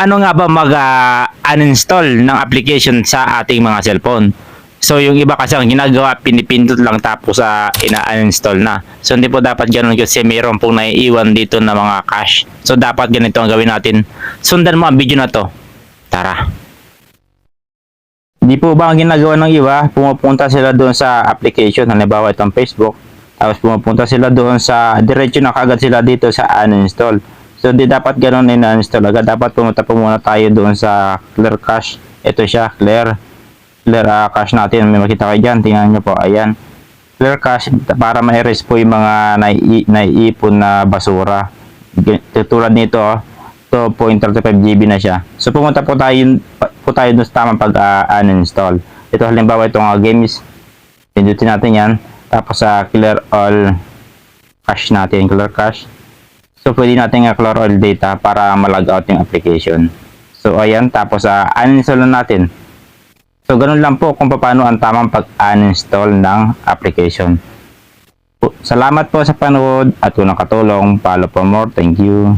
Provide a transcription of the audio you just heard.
paano nga ba mag-uninstall ng application sa ating mga cellphone? So yung iba kasi ang ginagawa, pinipindot lang tapos sa ina-uninstall na. So hindi po dapat ganun kasi mayroon pong naiiwan dito na mga cache. So dapat ganito ang gawin natin. Sundan mo ang video na to. Tara. Hindi po ba ang ginagawa ng iba, pumupunta sila doon sa application, halimbawa itong Facebook, tapos pumupunta sila doon sa, diretso na kagad sila dito sa uninstall. So di dapat ganun in-uninstall agad, dapat pumunta po muna tayo doon sa clear cache. Ito siya, clear. Clear ah, cache natin, may makita kayo dyan, tingnan nyo po, ayan. Clear cache para ma-erase po yung mga nai- naiipon na basura. Tulad nito, oh, 2.35 GB na siya. So pumunta po tayo po tayo dun sa tamang pag ah, uninstall. Ito halimbawa itong uh, games. Pindutin natin 'yan. Tapos sa clear all cache natin, clear cache. So pwede natin nga clear all data para ma-log out yung application. So ayan, tapos sa uninstall na natin. So ganun lang po kung paano ang tamang pag-uninstall ng application. Salamat po sa panood at kung nakatulong, follow for more. Thank you.